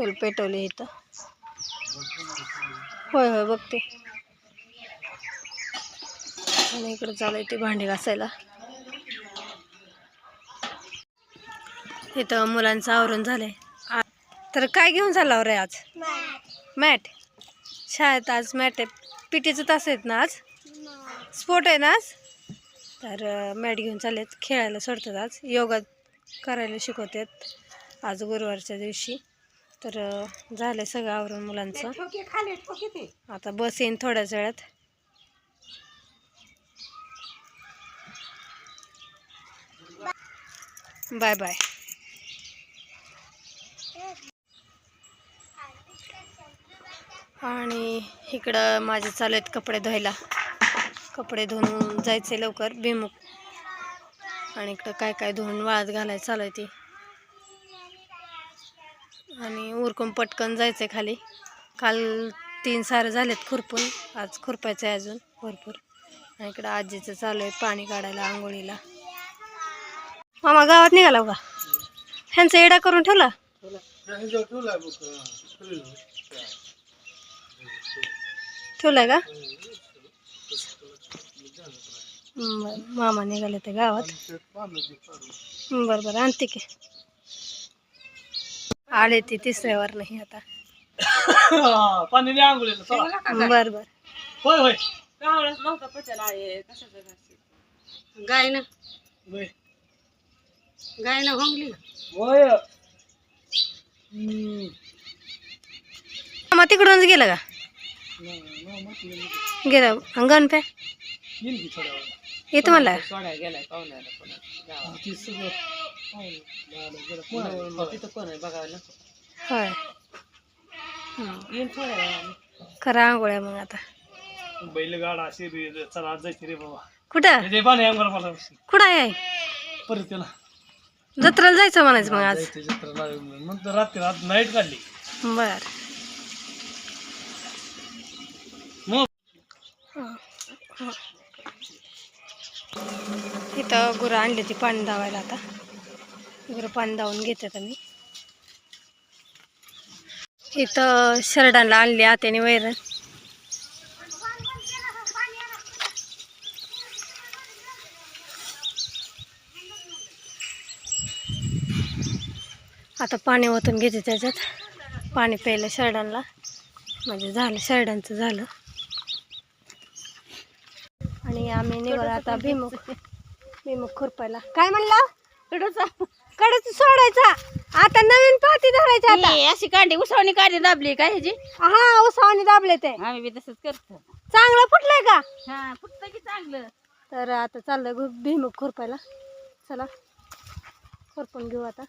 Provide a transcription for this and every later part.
चल पेटवले इथं. होय होय बघते. आणि इकडे चालू ते भांडी घासायला. इथं मुलांचं आवरून झालंय. तर काय घेऊन चालला हो रे आज? मॅट. शाळेत आज मॅट आहे. पिटीचं तास आहेत ना आज? स्पोर्ट आहे ना आज? तर मॅट घेऊन चाललेत. खेळायला सोडतात आज. योगा करायला शिकवतात. आज गुरुवारच्या दिवशी. तर झालं सगळं आवरून मुलांचं. आता बस येईन थोड्याच वेळात. Bye bye. आणि इकडं माझे चालू आहेत कपडे धुवायला. कपडे धुवून जायचे लवकर बेमुख आणि इकडं काय काय धुवून वाळत घालायचं चालू आहे ती. आणि उरकून पटकन जायचं आहे खाली. काल तीन सारं झालेत खुरपून. आज खुरपायचं आहे अजून भरपूर. आणि इकडं आजीचं चालू आहे पाणी काढायला आंघोळीला. मामा गावात निघाला बघा ह्यांचा येडा करून ठेवला? ठेवलाय का? बरं, मामा निघाले ते गावात. बरं बरं आणते की. आले ती तिसऱ्यावर नाही आता. पाणी द्या आंघोळीला. बरं बरं. होय होय. गाय ना होय. गाय ना. भांगली होय मामा तिकडूनच गेला का? गेला. अंगण येतो मला ती सगळं पाहून झालं, गेलं. होय. करा आंघोळ्या मग आता. बैलगाडा अशी रे- चला आज जायची रे बाबा. कुठं? हे पाणी अंगाला मला कुठं आहे? परत त्याला. जत्रेला जायचं म्हणायचं मग आज जायचं जत्रेला. रात्री रात नाईट काढली. बर. मग इथं गुरं आणली ती पाणी धावायला आता. गुरं पाणी धावून घेतात आम्ही इथं शरडांना आणली आत्याने वैरण. आता पाणी ओतून घेते त्याच्यात. पाणी प्यायलं शरडांना. म्हणजे झालं शरडांचं झालं. आणि आम्ही निघालो आता भीमुख भीमुख खुरपायला. काय म्हणला? कडचा कडच सोडायचा. आता नवीन पाती धरायची आता. ही अशी कांडी उसवणी कांडी दाबली काय ह्याची? हा उसावणी दाबले ते. आम्ही बी तसंच करतो. चांगलं फुटलंय का? हा फुटतं की चांगलं? तर आता चाललंय भुईमुग खुरपायला. चला खुरपून घेऊ आता.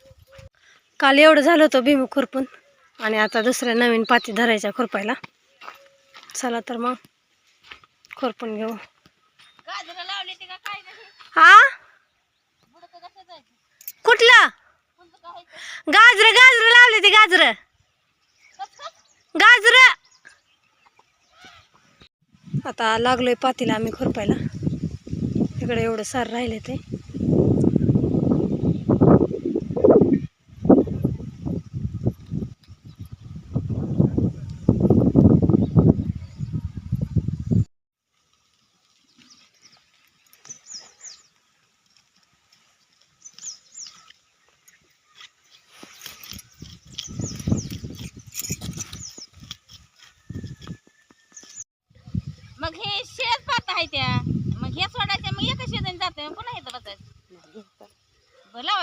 काल एवढं झालं होतं भुईमुग खुरपून. आणि आता दुसऱ्या नवीन पाती धरायच्या खुरपायला. चला तर मग खुरपून घेऊ. गाजरं लावली ती का काय नाही हा? कुठलं? गाजर गाजर लावले ते गाजर. गाजर. आता लागलोय पातीला आम्ही खुरपायला. इकडे एवढं सार राहिले ते मग हे त्या मग हे सोडायचं मग एका शेताने जाते मग पुन्हा बसायचं. बरं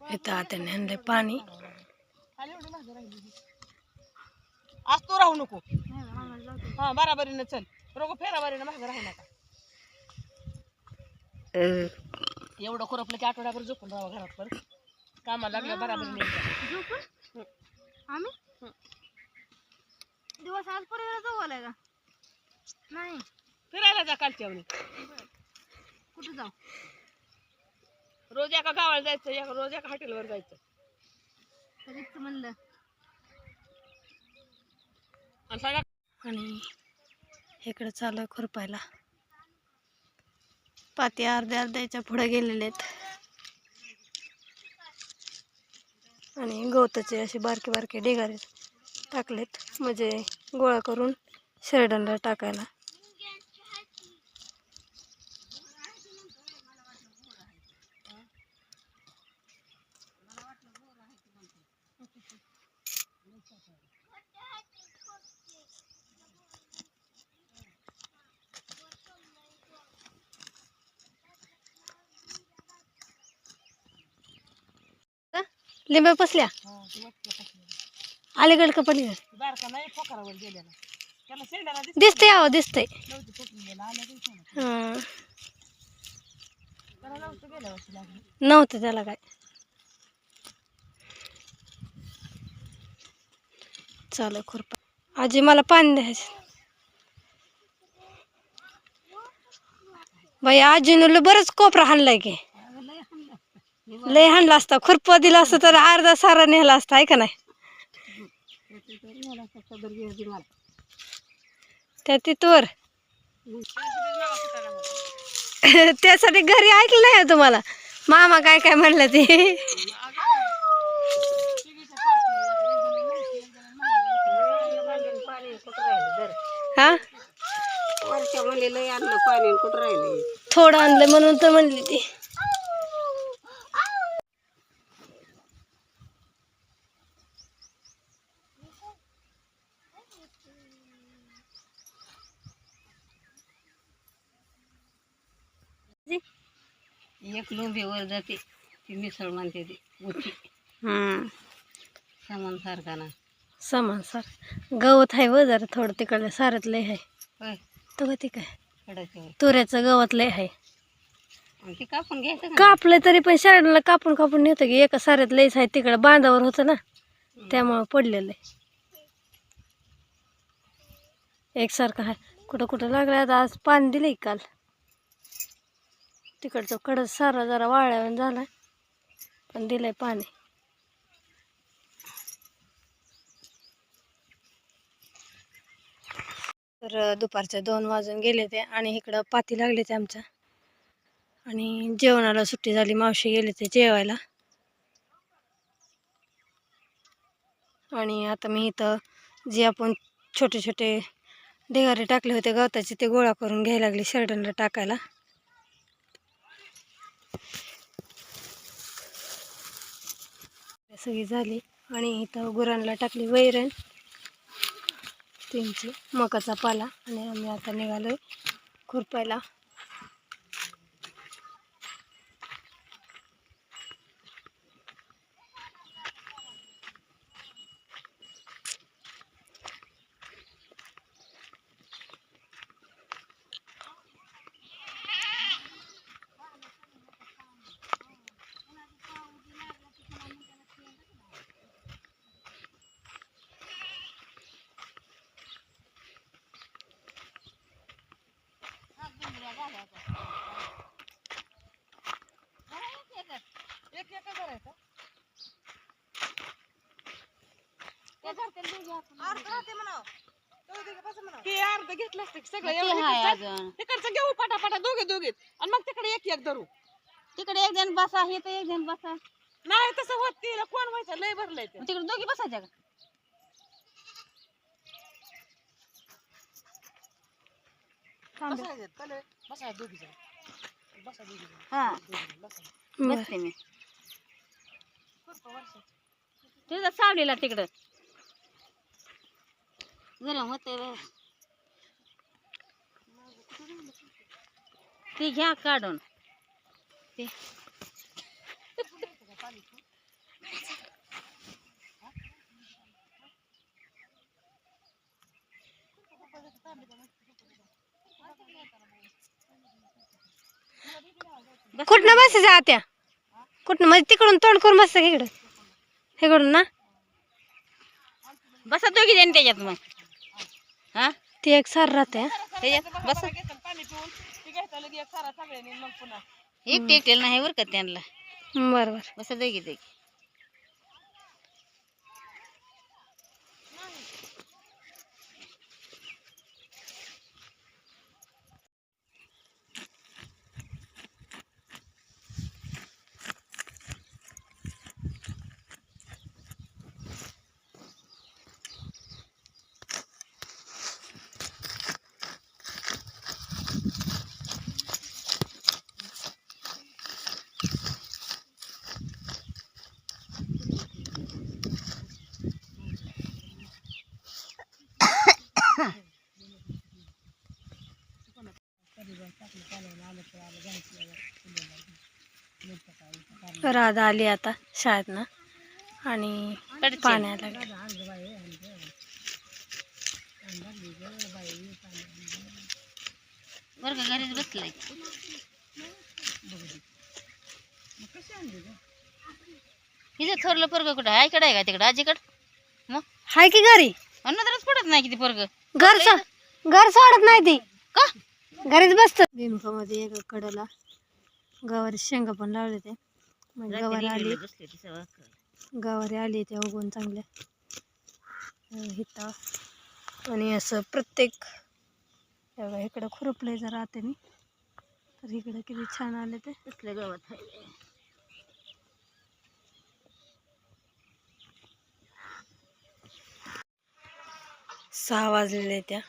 इथं आणलंय पाणी. आज तू राहू नको. हा बराबरीनं चल. रोग फेराबरीनं मागं राहू नका. एवढं खुरपलं की आठवड्याभर झोपून राहा घरात परत कामाला लागलं बराबरीने. आम्ही? दिवस आज पर्यंत जाऊ का? नाही. फिरायला जा कालच्या कुठं जाऊ? रोज एका गावाला जायचं एका रोज एका हॉटेलवर जायचं. म्हणलं. आणि सांगा आणि इकडं चालू आहे खुरपायला. पाती अर्ध्या अर्ध्याच्या पुढे गेलेले आहेत. आणि गवताचे असे बारके बारके ढेगारे टाकलेत म्हणजे गोळा करून शेरडांना टाकायला का? लिंबा पसल्या अलीकडे का पलीकडे बारका नाही गेलेला. त्याला शेंडाला दिसतंय अहो दिसतंय. नव्हती गेला आल्या हां. त्याला नव्हतं गेल्या वर्षी लागली. नव्हतं त्याला काय. चालू खुरपा. आजी मला पाणी द्यायचं. बाई आजीनं बरंच कोपरा हाणलाय की. लय हाणला असता. खुरपा दिला असतं तर अर्धा सारा नेला असता आहे का नाही? त्या तिथवर? त्यासाठी घरी ऐकलं नाही तुम्हाला. मामा काय काय म्हणलं ते? हा? थोडं आणलं म्हणून तर म्हणली ती. एक लोंबी वर जाते ती मिसळ म्हणते ती उची हम्म. सामान सारखा ना. समान सर. गवत आहे व जरा थोडं तिकडलं सारत लय आहे. होय. तो ते काय. कडाच्यावर तुऱ्याचं गवत लय आहे. आणि ते कापून घ्यायचं का कापलं तरी पण शाळेला कापून कापून नेतं की एका साऱ्यात लयच आहे. तिकडं बांधावर होतं ना त्यामुळं पडलेलं आहे एकसारखं आहे. कुठं कुठं लागलं आता आज पाणी दिलंय काल. तिकडचं कडस सारा जरा वाळ्यावर झाला पण दिलंय पाणी. तर दुपारच्या दोन वाजून गेले ते आणि इकडं पाती लागले ते आमच्या. आणि जेवणाला सुट्टी झाली मावशी गेले ते जेवायला. आणि आता मी इथं जे आपण छोटे छोटे ढिगारे टाकले होते गवताचे ते गोळा करून घ्यायला लागले शर्टनला टाकायला. सगळी झाली आणि इथं गुरांना टाकली वैरण त्यांची मकाचा पाला आणि आम्ही आता निघालोय खुरपायला. की अर्ध घेतलं असतं की सगळं एवढं हाय इकडचं- अजून. तिकडचं घेऊ पटापटा दोघे दोघे आणि मग तिकडे एक एक धरू. तिकडे एक जण बसा हे तर एक जण बसा. नाही तसं होत तिला कोण व्हायचं? लय भरलंय ते. तिकडे दोघी बसायच्या का? बसायचं चले. बसा दोघी जण बसा दोघी जण हा बसते मी. तुझं सावलीला तिकडं. गरम होते ती घ्या काढून. ते. कुठनं बसायचं आत्या कुठनं? म्हणजे तिकडून तोंड करून बसतं इकडं. इकडून ना. बसा दोघी जण त्याच्यात मग. हा? ती एक सार राहते हा. त्याच्यात बसा. घेतात पाणी पिऊन ती घ्यायचं लगे एक सारा सगळ्यांनी मग पुन्हा. एक टेकलेलं नाही बरं का त्यांना. बरं बरं. बसा दोघी दोघी. राधा आली आता शाळेत ना आणि पाण्याला बरं का घरीच बसलाय. इथे थोरलं पोरग कुठं? आहे इकडे आहे का तिकडं? आजीकडं? मग? हाय की घरी? अन्नातच पडत नाही किती पोरग? घर घर सोडत नाही ती. का? घरीच बसत. मध्ये एका कडेला. गवारी शेंगा पण लावले ते. मग गवारी आली. गवारी आली त्या उगवून चांगल्या. इथं आणि असं प्रत्येक इकडं खुरपलंय जरा आता मी तर इकडं किती छान आले ते. कसलं गवत आहे सहा वाजलेले त्या.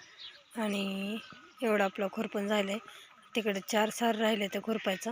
आणि एवढं आपलं खुरपण झालं आहे तिकडे चार सार राहिले ते खुरपायचं